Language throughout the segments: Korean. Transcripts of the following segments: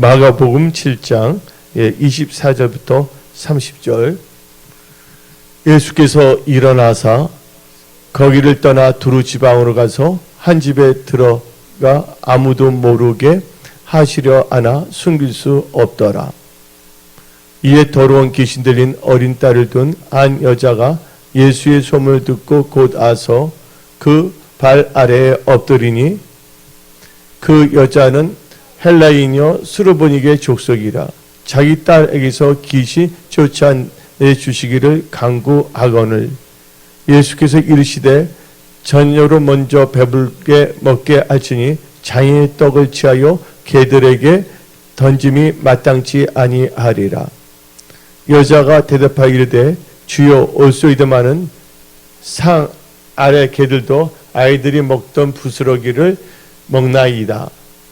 마가복음 7장 24절부터 30절 예수께서 일어나사 거기를 떠나 두루 지방으로 가서 한 집에 들어가 아무도 모르게 하시려 하나 숨길 수 없더라. 이에 더러운 귀신 들린 어린 딸을 둔 한 여자가 예수의 소문을 듣고 곧 와서 그 발 아래에 엎드리니 그 여자는 헬라인이여 수르보닉의 족속이라 자기 딸에게서 귀신 쫓아내 주시기를 강구하거늘 예수께서 이르시되 전혀로 먼저 배불게 먹게 하시니 장인의 떡을 취하여 개들에게 던짐이 마땅치 아니하리라 여자가 대답하여 이르되 주여 올소이드마는 상 아래 개들도 아이들이 먹던 부스러기를 먹나이다.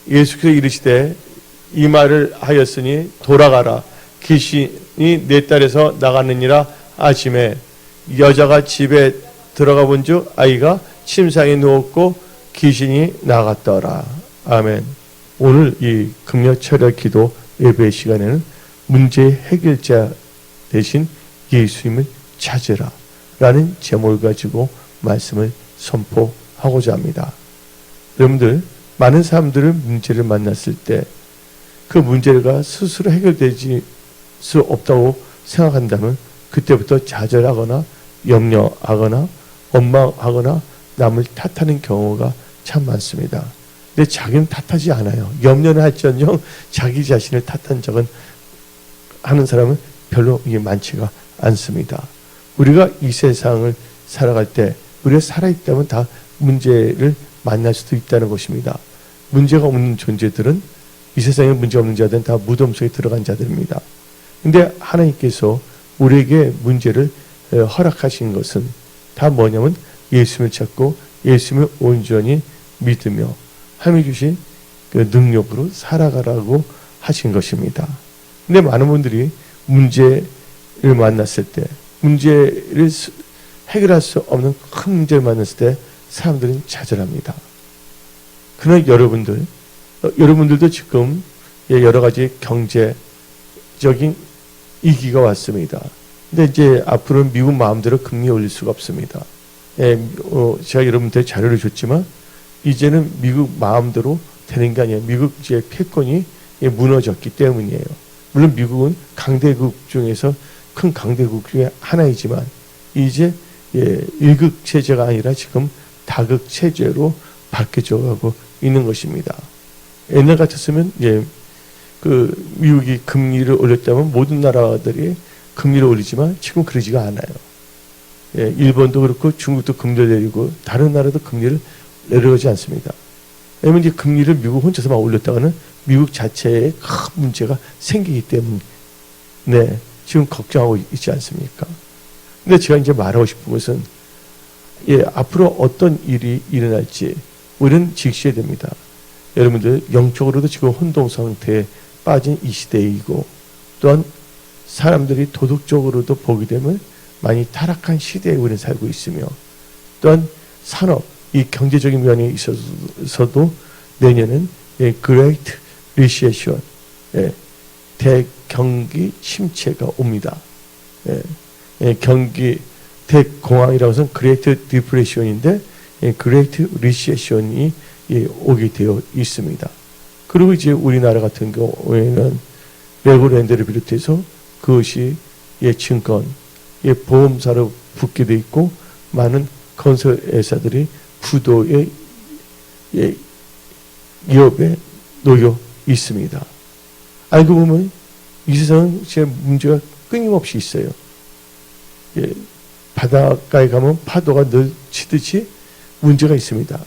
예수께서 이르시되 이 말을 하였으니 돌아가라. 귀신이 내 딸에서 나가느니라 아침에 여자가 집에 들어가 본즉 아이가 침상에 누웠고 귀신이 나갔더라. 아멘. 오늘 이 금요 철야 기도 예배 시간에는 문제 해결자 대신 예수님을 찾으라 라는 제목을 가지고 말씀을 선포하고자 합니다. 여러분들 많은 사람들은 문제를 만났을 때 그 문제가 스스로 해결되지 수 없다고 생각한다면 그때부터 좌절하거나 염려하거나 원망하거나 남을 탓하는 경우가 참 많습니다. 근데 자기는 탓하지 않아요. 염려는 할지언정 자기 자신을 탓한 적은 하는 사람은 별로 이게 많지가 않습니다. 우리가 이 세상을 살아갈 때 우리가 살아있다면 다 문제를 만날 수도 있다는 것입니다. 문제가 없는 존재들은 이 세상에 문제 없는 자들은 다 무덤 속에 들어간 자들입니다. 근데 하나님께서 우리에게 문제를 어, 허락하신 것은 다 뭐냐면 예수님을 찾고 예수님을 온전히 믿으며 하나님이 주신 그 능력으로 살아가라고 하신 것입니다. 근데 많은 분들이 문제를 만났을 때 문제를 해결할 수 없는 큰 문제를 만났을 때 사람들은 좌절합니다. 그러나 여러분들, 어, 여러분들도 지금 예, 여러 가지 경제적인 위기가 왔습니다. 근데 이제 앞으로는 미국 마음대로 금리 올릴 수가 없습니다. 예, 어, 제가 여러분들 자료를 줬지만 이제는 미국 마음대로 되는 게 아니에요. 미국 이제 패권이 예, 무너졌기 때문이에요. 물론 미국은 강대국 중에서 큰 강대국 중에 하나이지만 이제 예, 일극 체제가 아니라 지금 다극 체제로 바뀌어 가고 있는 것입니다. 옛날 같았으면 예, 그 미국이 금리를 올렸다면 모든 나라들이 금리를 올리지만 지금 그러지가 않아요. 예, 일본도 그렇고 중국도 금리를 내리고 다른 나라도 금리를 내려오지 않습니다. 왜냐면 이제 금리를 미국 혼자서만 올렸다가는 미국 자체에 큰 문제가 생기기 때문에 네, 지금 걱정하고 있지 않습니까? 근데 제가 이제 말하고 싶은 것은 예, 앞으로 어떤 일이 일어날지 우리는 직시해야 됩니다. 여러분들 영적으로도 지금 혼동 상태에 빠진 이 시대이고 또한 사람들이 도덕적으로도 보게 되면 많이 타락한 시대에 우리는 살고 있으며 또한 산업, 이 경제적인 면에 있어서도 내년은 예, Great Recession, 예, 대경기 침체가 옵니다. 예, 예, 경기 대공황이라고 해서 Great Depression인데 예, Great Recession이 예, 오게 되어 있습니다. 그리고 이제 우리나라 같은 경우에는 레고랜드를 비롯해서 그것이 예, 증권, 예, 보험사로 붙게 돼 있고 많은 건설 회사들이 부도의 예, 기업에 놓여 있습니다. 알고 보면 이 세상은 제 문제가 끊임없이 있어요. 예, 바닷가에 가면 파도가 늘 치듯이 문제가 있습니다.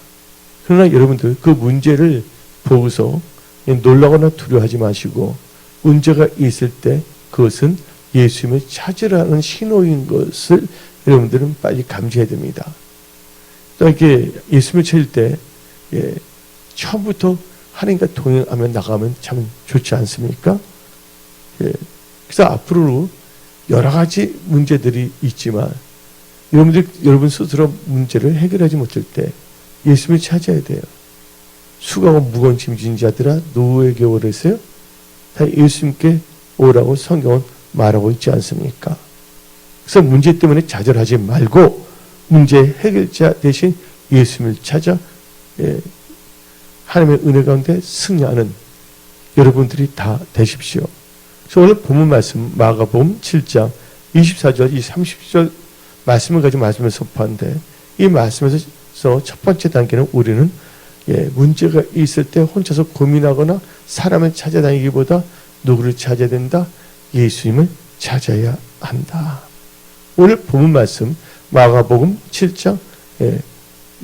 그러나 여러분들 그 문제를 보고서 놀라거나 두려워하지 마시고 문제가 있을 때 그것은 예수님을 찾으라는 신호인 것을 여러분들은 빨리 감지해야 됩니다. 또 이렇게 예수님을 찾을 때 예, 처음부터 하나님과 동행하며 나가면 참 좋지 않습니까? 예, 그래서 앞으로 여러 가지 문제들이 있지만 여러분들 여러분 스스로 문제를 해결하지 못할 때 예수님을 찾아야 돼요. 수고하고 무거운 짐진 자들아 노후에게 오르세요. 다 예수님께 오라고 성경은 말하고 있지 않습니까? 그래서 문제 때문에 좌절하지 말고 문제 해결자 대신 예수님을 찾아 예, 하나님의 은혜 가운데 승리하는 여러분들이 다 되십시오. 그래서 오늘 본문 말씀 마가복음 7장 24절, 30절 말씀을 가지고 말씀을 선포한데 이 말씀에서 첫 번째 단계는 우리는 예, 문제가 있을 때 혼자서 고민하거나 사람을 찾아다니기보다 누구를 찾아야 된다? 예수님을 찾아야 한다. 오늘 본문 말씀 마가복음 7장 예,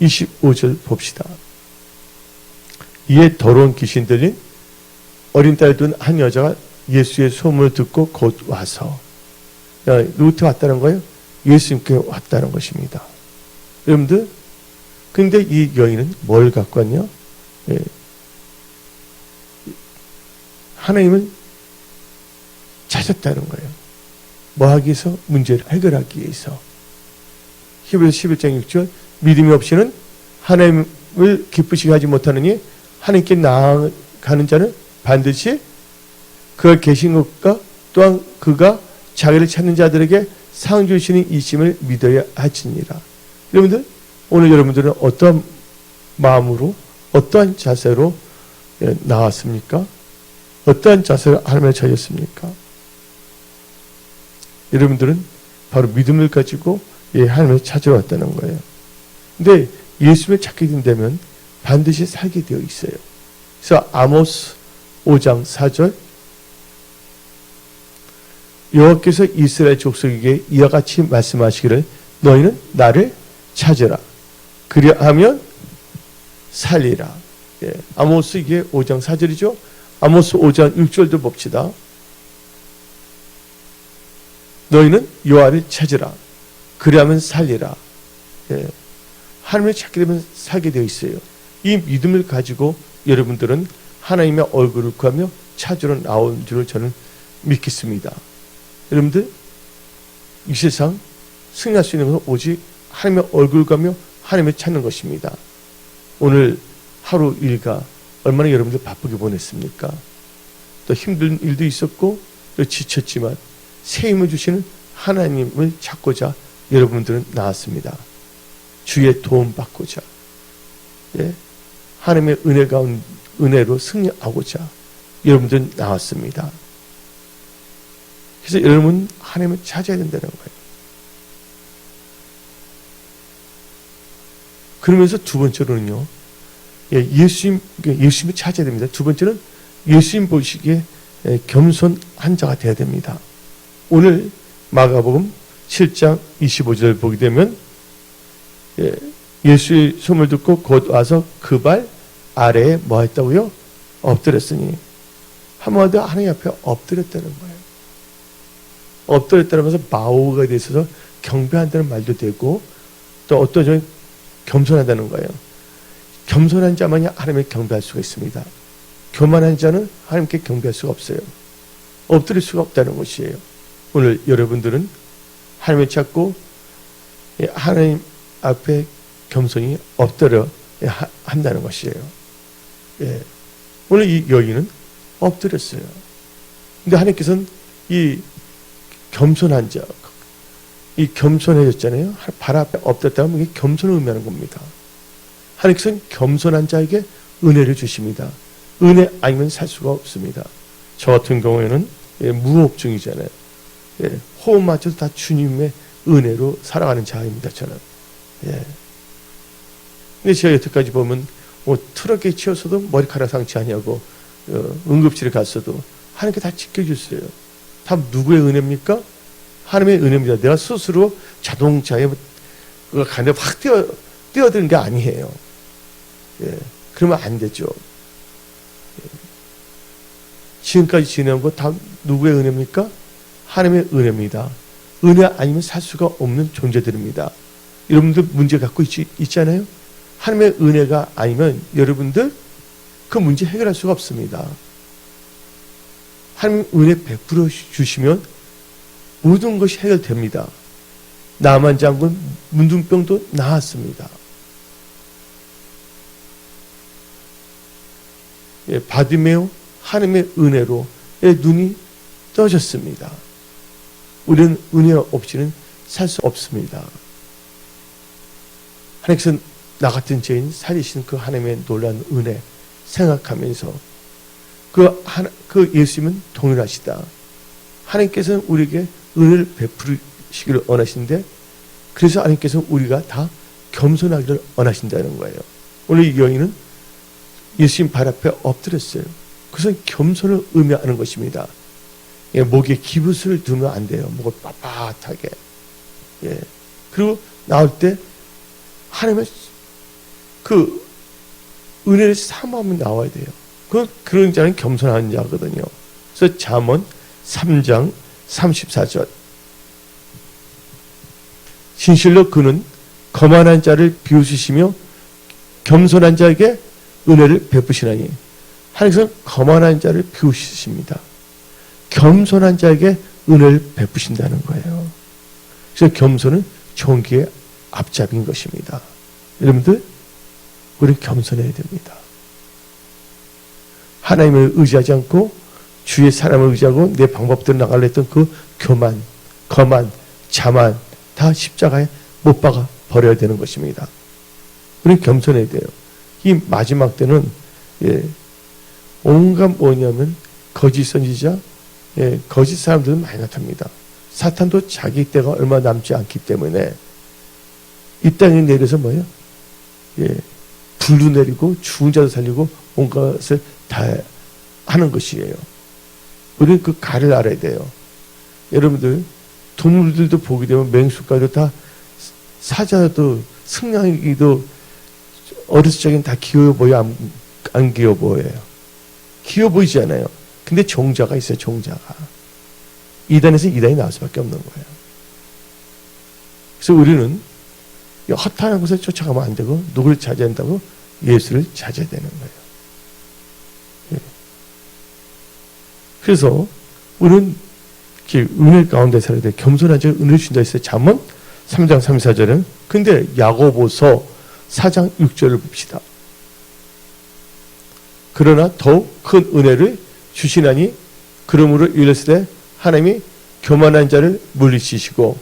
25절 봅시다. 이에 더러운 귀신 들린 어린 딸 둔 한 여자가 예수의 소문을 듣고 곧 와서 야, 누구한테 왔다는 거예요? 예수님께 왔다는 것입니다. 여러분들 근데 이 여인은 뭘 갖고 왔냐? 예. 하나님을 찾았다는 거예요. 뭐 하기 위해서? 문제를 해결하기 위해서. 히브리서 11장 6절 믿음이 없이는 하나님을 기쁘시게 하지 못하느니 하나님께 나아가는 자는 반드시 그가 계신 것과 또한 그가 자기를 찾는 자들에게 상 주시는 이심을 믿어야 하지니라. 여러분들 오늘 여러분들은 어떠한 마음으로 어떠한 자세로 예, 나왔습니까? 어떠한 자세로 하나님을 찾았습니까? 여러분들은 바로 믿음을 가지고 예, 하나님을 찾아왔다는 거예요. 근데 예수님을 찾게 된다면 반드시 살게 되어 있어요. 그래서 아모스 5장 4절 여호와께서 이스라엘 족속에게 이와 같이 말씀하시기를 너희는 나를 찾으라. 그리하면 살리라. 예, 아모스 이게 5장 4절이죠. 아모스 5장 6절도 봅시다. 너희는 여호와를 찾으라. 그리하면 살리라. 예, 하나님을 찾게 되면 살게 되어 있어요. 이 믿음을 가지고 여러분들은 하나님의 얼굴을 구하며 찾으러 나온 줄을 저는 믿겠습니다. 여러분들 이 세상 승리할 수 있는 것은 오직 하나님의 얼굴 가며 하나님을 찾는 것입니다. 오늘 하루 일과 얼마나 여러분들 바쁘게 보냈습니까? 또 힘든 일도 있었고 또 지쳤지만 새 힘을 주시는 하나님을 찾고자 여러분들은 나왔습니다. 주의 도움 받고자 예? 하나님의 은혜 가운 은혜로 승리하고자 여러분들은 나왔습니다. 그래서 여러분 하나님을 찾아야 된다는 거예요. 그러면서 두 번째로는요, 예, 예수님, 예수님을 찾아야 됩니다. 두 번째는 예수님 보시기에 예, 겸손한 자가 되어야 됩니다. 오늘 마가복음 7장 25절 보게 되면 예, 예수의 소문을 듣고 곧 와서 그 발 아래에 뭐 했다고요? 엎드렸으니 한마디로 하나님 앞에 엎드렸다는 거예요. 엎드렸다는 것은 마오가 돼서 경배한다는 말도 되고 또 어떤 점에 겸손하다는 거예요. 겸손한 자만이 하나님을 경배할 수가 있습니다. 교만한 자는 하나님께 경배할 수가 없어요. 엎드릴 수가 없다는 것이에요. 오늘 여러분들은 하나님을 찾고 하나님 앞에 겸손히 엎드려 한다는 것이에요. 예. 오늘 이 여인은 엎드렸어요. 근데 하나님께서는 이 겸손한 자, 이 겸손해졌잖아요. 발 앞에 엎드렸다면 이게 겸손을 의미하는 겁니다. 하나님께서는 겸손한 자에게 은혜를 주십니다. 은혜 아니면 살 수가 없습니다. 저 같은 경우에는 예, 무업중이잖아요. 예, 호흡마저도 다 주님의 은혜로 살아가는 자입니다. 저는. 예. 근데 제가 여태까지 보면 뭐 트럭에 치여서도 머리카락 상치 아니하고 어, 응급실에 갔어도 하나님께 다 지켜줬어요. 다 누구의 은혜입니까? 하나님의 은혜입니다. 내가 스스로 자동차에 그 간에 확 뛰어 뛰어드는 게 아니에요. 예, 그러면 안 되죠. 예. 지금까지 지내온 거 다 누구의 은혜입니까? 하나님의 은혜입니다. 은혜 아니면 살 수가 없는 존재들입니다. 여러분들 문제 갖고 있지, 있잖아요? 하나님의 은혜가 아니면 여러분들 그 문제 해결할 수가 없습니다. 하나님 은혜 베풀어 주시면 모든 것이 해결됩니다. 나만 장군 문둥병도 나았습니다. 예, 바디메오 하나님의 은혜로 눈이 떠졌습니다. 우리는 은혜 없이는 살 수 없습니다. 하나님께서 나 같은 죄인 살리신 그 하나님의 놀라운 은혜 생각하면서 그, 하나, 그 예수님은 동일하시다. 하나님께서는 우리에게 은혜를 베푸시기를 원하시는데 그래서 하나님께서 우리가 다 겸손하기를 원하신다는 거예요. 오늘 이 여인은 예수님 발 앞에 엎드렸어요. 그것은 겸손을 의미하는 것입니다. 예, 목에 기부스를 두면 안 돼요. 목을 빳빳하게. 예. 그리고 나올 때 하나님의 그 은혜를 사모하면 나와야 돼요. 그 그런 자는 겸손한 자거든요. 그래서 잠언 3장 34절. 진실로 그는 거만한 자를 비웃으시며 겸손한 자에게 은혜를 베푸시나니 하나님께서는 거만한 자를 비웃으십니다. 겸손한 자에게 은혜를 베푸신다는 거예요. 그래서 겸손은 종기의 앞잡인 것입니다. 여러분들, 우리 겸손해야 됩니다. 하나님을 의지하지 않고 주의 사람을 의지하고 내 방법대로 나가려 했던 그 교만, 거만, 자만 다 십자가에 못 박아 버려야 되는 것입니다. 우리 겸손해야 돼요. 이 마지막 때는 예, 온갖 뭐냐면 거짓 선지자, 예, 거짓 사람들은 많이 나타납니다. 사탄도 자기 때가 얼마 남지 않기 때문에 이 땅에 내려서 뭐예요? 예, 불도 내리고 죽은 자도 살리고 온갖 것을 다 하는 것이에요. 우리는 그 가를 알아야 돼요. 여러분들 동물들도 보게 되면 맹수까지도 다 사자도 승냥이도 어렸을 적엔 다 귀여워 보여 안, 안 귀여워 보여요. 귀여워 보이지 않아요. 근데 종자가 있어요. 종자가. 이단에서 이단이 나올 수밖에 없는 거예요. 그래서 우리는 이 허탄한 곳에 쫓아가면 안 되고 누구를 찾아야 한다고 예수를 찾아야 되는 거예요. 그래서 우리는 은혜 가운데 살아야 돼. 겸손한 자 은혜 주신다 했어요. 잠언 3장 3, 4절은 근데 야고보서 4장 6절을 봅시다. 그러나 더욱 큰 은혜를 주시나니 그러므로 이르시되 하나님이 교만한 자를 물리치시고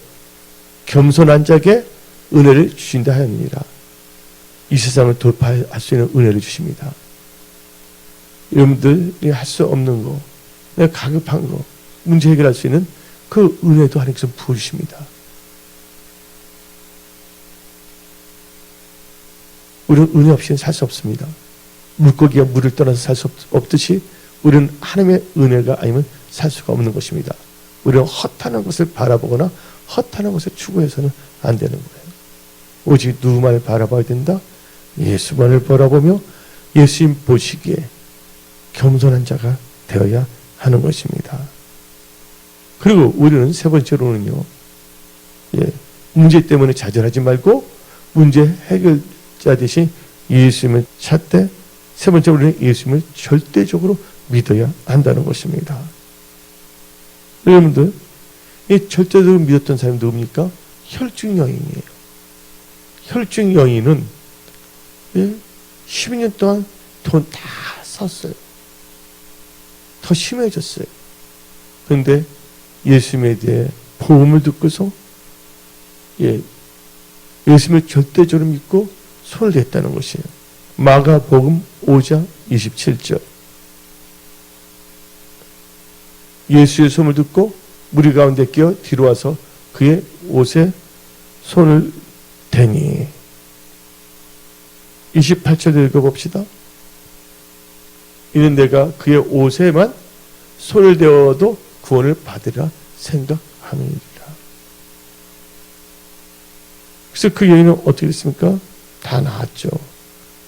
겸손한 자에게 은혜를 주신다 하느니라. 이 세상을 돌파할 수 있는 은혜를 주십니다. 여러분들이 할 수 없는 거, 내가 가급한 거, 문제 해결할 수 있는 그 은혜도 하나님께서 부으십니다. 우리는 은혜 없이는 살 수 없습니다. 물고기가 물을 떠나서 살 수 없듯이 우리는 하나님의 은혜가 아니면 살 수가 없는 것입니다. 우리는 헛하는 것을 바라보거나 헛하는 것을 추구해서는 안 되는 거예요. 오직 누구만을 바라봐야 된다? 예수만을 바라보며 예수님 보시기에 겸손한 자가 되어야 하는 것입니다. 그리고 우리는 세 번째로는요, 예, 문제 때문에 좌절하지 말고 문제 해결자 대신 예수님을 찾되 세 번째로 우리는 예수님을 절대적으로 믿어야 한다는 것입니다. 여러분들, 이 절대적으로 믿었던 사람이 누굽니까? 혈중 여인이에요. 혈중 여인은 예? 12년 동안 돈 다 썼어요. 더 심해졌어요. 그런데 예수님에 대해 복음을 듣고서 예, 예수님을 절대적으로 믿고 손을 댔다는 것이에요. 마가복음 5장 27절. 예수의 소을 듣고 무리 가운데 끼어 뒤로 와서 그의 옷에 손을 대니 28절 읽어봅시다. 이는 내가 그의 옷에만 손을 대어도 구원을 받으라 생각하느니라. 그래서 그 여인은 어떻게 됐습니까? 다 나았죠.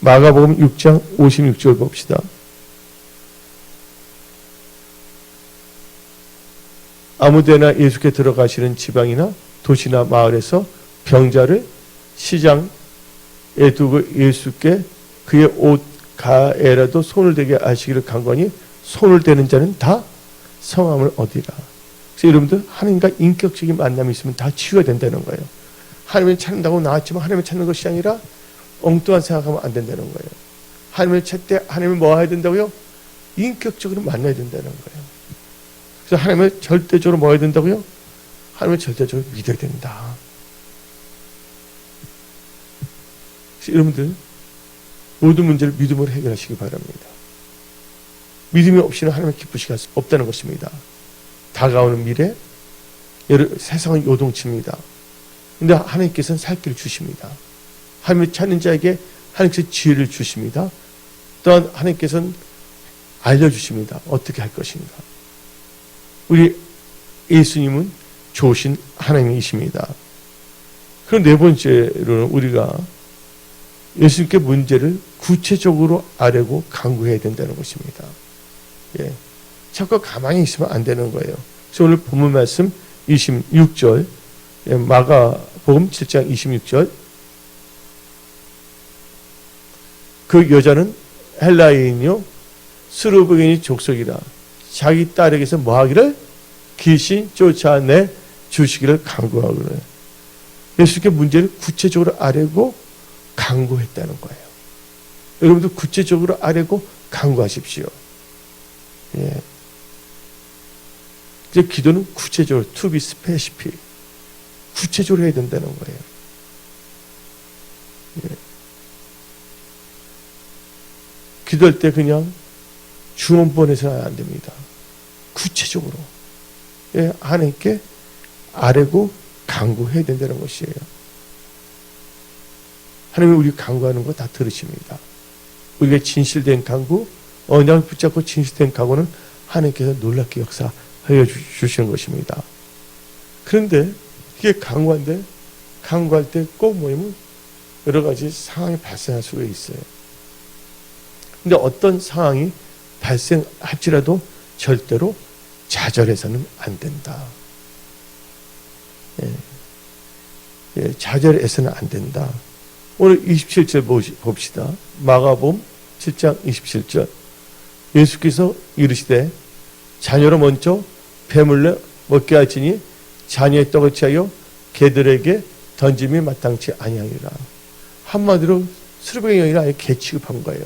마가복음 6장 56절 봅시다. 아무데나 예수께 들어가시는 지방이나 도시나 마을에서 병자를 시장에 두고 예수께 그의 옷 가에라도 손을 대게 하시기를 간거니 손을 대는 자는 다 성함을 얻으라. 그래서 여러분들 하나님과 인격적인 만남이 있으면 다 치유가 된다는 거예요. 하나님을 찾는다고 나왔지만 하나님을 찾는 것이 아니라 엉뚱한 생각하면 안 된다는 거예요. 하나님을 찾되 하나님을 뭐 해야 된다고요? 인격적으로 만나야 된다는 거예요. 그래서 하나님을 절대적으로 뭐 해야 된다고요? 하나님을 절대적으로 믿어야 된다. 여러분들 모든 문제를 믿음으로 해결하시기 바랍니다. 믿음이 없이는 할수 없다는 것입니다. 다가오는 미래, 세상은 요동칩니다. 근데 하나님께서는 살 길을 주십니다. 하나님을 찾는 자에게 하나님께서 지혜를 주십니다. 또한 하나님께서는 알려주십니다. 어떻게 할 것인가. 우리 예수님은 좋으신 하나님이십니다. 그럼 네 번째로는 우리가 예수님께 문제를 구체적으로 아뢰고 강구해야 된다는 것입니다. 예. 자꾸 가만히 있으면 안 되는 거예요. 그래서 오늘 본문 말씀 26절, 예, 마가복음 7장 26절. 그 여자는 헬라인이요, 스루브겐이 족속이라 자기 딸에게서 뭐 하기를 귀신 쫓아내 주시기를 강구하기를 예수께 문제를 구체적으로 아뢰고 강구했다는 거예요. 여러분도 구체적으로 아뢰고 강구하십시오. 예. 이제 기도는 구체적으로 to be specific 구체적으로 해야 된다는 거예요. 예. 기도할 때 그냥 주원번에서는 안 됩니다. 구체적으로 예, 하나님께 아뢰고 강구해야 된다는 것이에요. 하나님이 우리 강구하는 거 다 들으십니다. 우리가 진실된 강구, 언약을 붙잡고 진실된 강구는 하나님께서 놀랍게 역사하여 주시는 것입니다. 그런데 이게 강구한데 강구할 때 꼭 뭐냐면 여러 가지 상황이 발생할 수가 있어요. 근데 어떤 상황이 발생할지라도 절대로 좌절해서는 안 된다. 예. 예, 좌절해서는 안 된다. 오늘 27절 봅시다. 마가봄 7장 27절. 예수께서 이르시되 자녀로 먼저 배물려 먹게 하시니 자녀의 떡을 취하여 개들에게 던짐이 마땅치 아니하리라. 한마디로 수르뱅이 여인을 아예 개 취급한 거예요.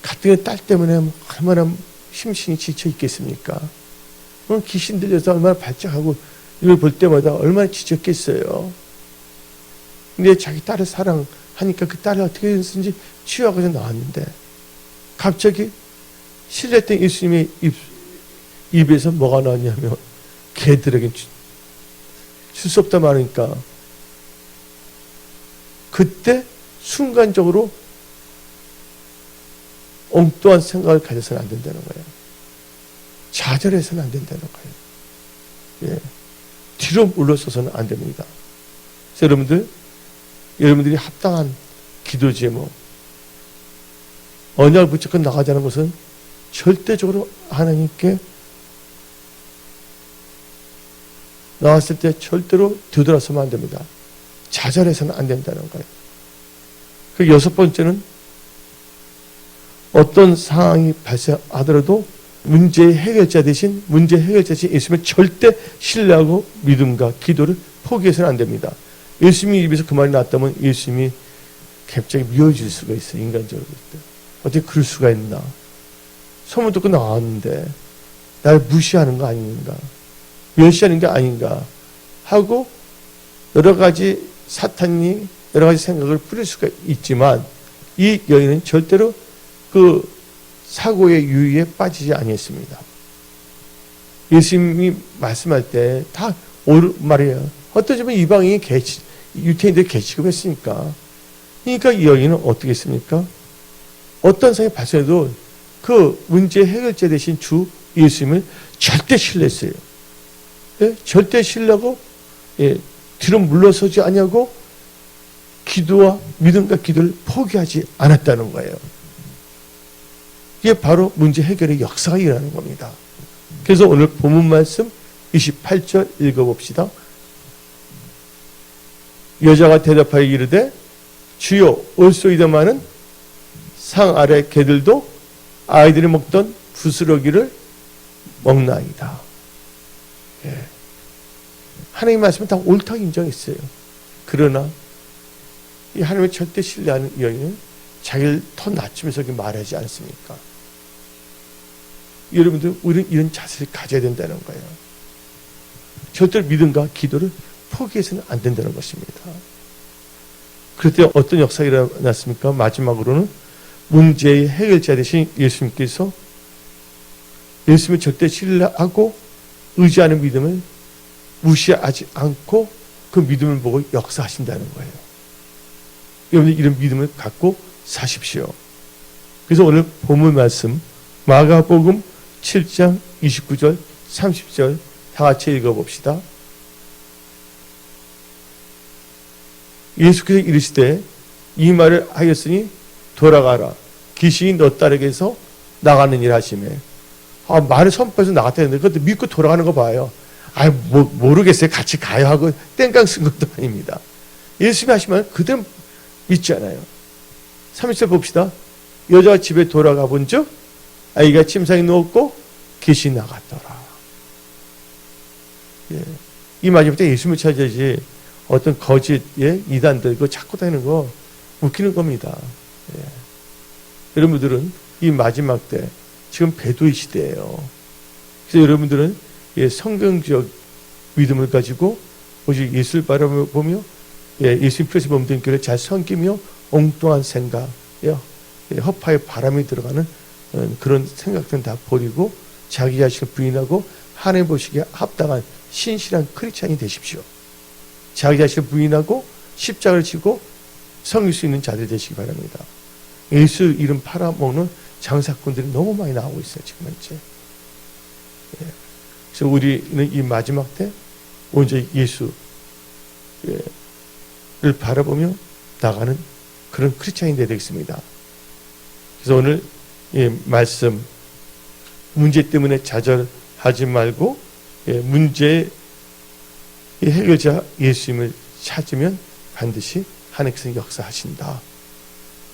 가뜩이 딸 때문에 얼마나 심신이 지쳐 있겠습니까? 귀신 들려서 얼마나 발작하고 이걸 볼 때마다 얼마나 지쳤겠어요. 근데 자기 딸을 사랑하니까 그 딸을 어떻게 했는지 취하고서 나왔는데 갑자기 신뢰했던 예수님의 입, 입에서 뭐가 나왔냐면 개들에게 줄 수 없다 말하니까 그때 순간적으로 엉뚱한 생각을 가져서는 안 된다는 거예요. 좌절해서는 안 된다는 거예요. 예. 뒤로 물러서서는 안 됩니다. 여러분들, 여러분들이 합당한 기도 제목, 언약을 붙잡고 나가자는 것은 절대적으로 하나님께 나왔을 때 절대로 되돌아서면 안 됩니다. 좌절해서는 안 된다는 거예요. 그 여섯 번째는 어떤 상황이 발생하더라도 문제의 해결자 대신 문제 해결자 대신 예수님을 절대 신뢰하고 믿음과 기도를 포기해서는 안 됩니다. 예수님이 입에서 그 말이 나왔다면 예수님이 갑자기 미워질 수가 있어요. 인간적으로 볼 때. 어떻게 그럴 수가 있나. 소문 듣고 나왔는데 날 무시하는 거 아닌가. 멸시하는 게 아닌가 하고 여러 가지 사탄이 여러 가지 생각을 뿌릴 수가 있지만 이 여인은 절대로 그 사고의 유의에 빠지지 아니했습니다. 예수님이 말씀할 때 다 옳은 말이에요. 어떠지만 이방인이 개치, 유태인들 개취급했으니까. 그러니까 이 여인은 어떻게 했습니까? 어떤 상황이 발생해도 그 문제 해결자 대신 주 예수님을 절대 신뢰했어요. 예? 절대 신뢰하고 예, 뒤로 물러서지 아니하고 기도와 믿음과 기도를 포기하지 않았다는 거예요. 이게 바로 문제 해결의 역사가 일어나는 겁니다. 그래서 오늘 본문 말씀 28절 읽어봅시다. 여자가 대답하여 이르되 주여 올소이다마는 상 아래 개들도 아이들이 먹던 부스러기를 먹나이다. 예. 하나님 말씀은 다 옳다고 인정했어요. 그러나 이 하나님을 절대 신뢰하는 여인은 자기를 더 낮추면서 말하지 않습니까? 여러분들 우리는 이런 자세를 가져야 된다는 거예요. 절대로 믿음과 기도를 포기해서는 안 된다는 것입니다. 그때 어떤 역사가 일어났습니까? 마지막으로는 문제의 해결자 되신 예수님께서 예수님을 절대 신뢰하고 의지하는 믿음을 무시하지 않고 그 믿음을 보고 역사하신다는 거예요. 여러분들 이런 믿음을 갖고 사십시오. 그래서 오늘 본문 말씀 마가복음 7장 29절 30절 다 같이 읽어봅시다. 예수께서 이르시되 이 말을 하였으니 돌아가라. 귀신이 너 딸에게서 나가는 일 하심에. 아, 말을 선포해서 나갔다는데 그것도 믿고 돌아가는 거 봐요. 아, 뭐, 모르겠어요. 같이 가요 하고 땡깡 쓴 것도 아닙니다. 예수님이 하시면 그대로 믿잖아요. 30절 봅시다. 여자가 집에 돌아가 본 즉, 아이가 침상에 누웠고, 귀신이 나갔더라. 예. 이 마지막 때 예수님을 찾아야지 어떤 거짓의 이단들, 그거 찾고 다니는 거 웃기는 겁니다. 예. 여러분들은 이 마지막 때, 지금 배도의 시대예요. 그래서 여러분들은 예, 성경적 믿음을 가지고 오직 예수를 바라보며 예, 예수님 프레스 몸된 교를 잘 섬기며 엉뚱한 생각, 예, 예, 허파에 바람이 들어가는 어, 그런 생각들은 다 버리고 자기 자신을 부인하고 하나님 보시기에 합당한 신실한 크리스찬이 되십시오. 자기 자신을 부인하고 십자가를 지고 섬길 수 있는 자들 되시기 바랍니다. 예수 이름 팔아먹는 장사꾼들이 너무 많이 나오고 있어요, 지금 현재. 예. 그래서 우리는 이 마지막 때 언제 예수를 바라보며 나가는 그런 크리스찬이 되겠습니다. 그래서 오늘 이 말씀 문제 때문에 좌절하지 말고 예, 문제 의 해결자 예수님을 찾으면 반드시 하나님께서 역사하신다.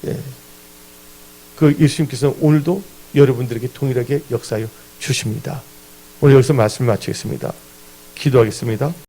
예. 그 예수님께서 오늘도 여러분들에게 동일하게 역사하여 주십니다. 오늘 여기서 말씀을 마치겠습니다. 기도하겠습니다.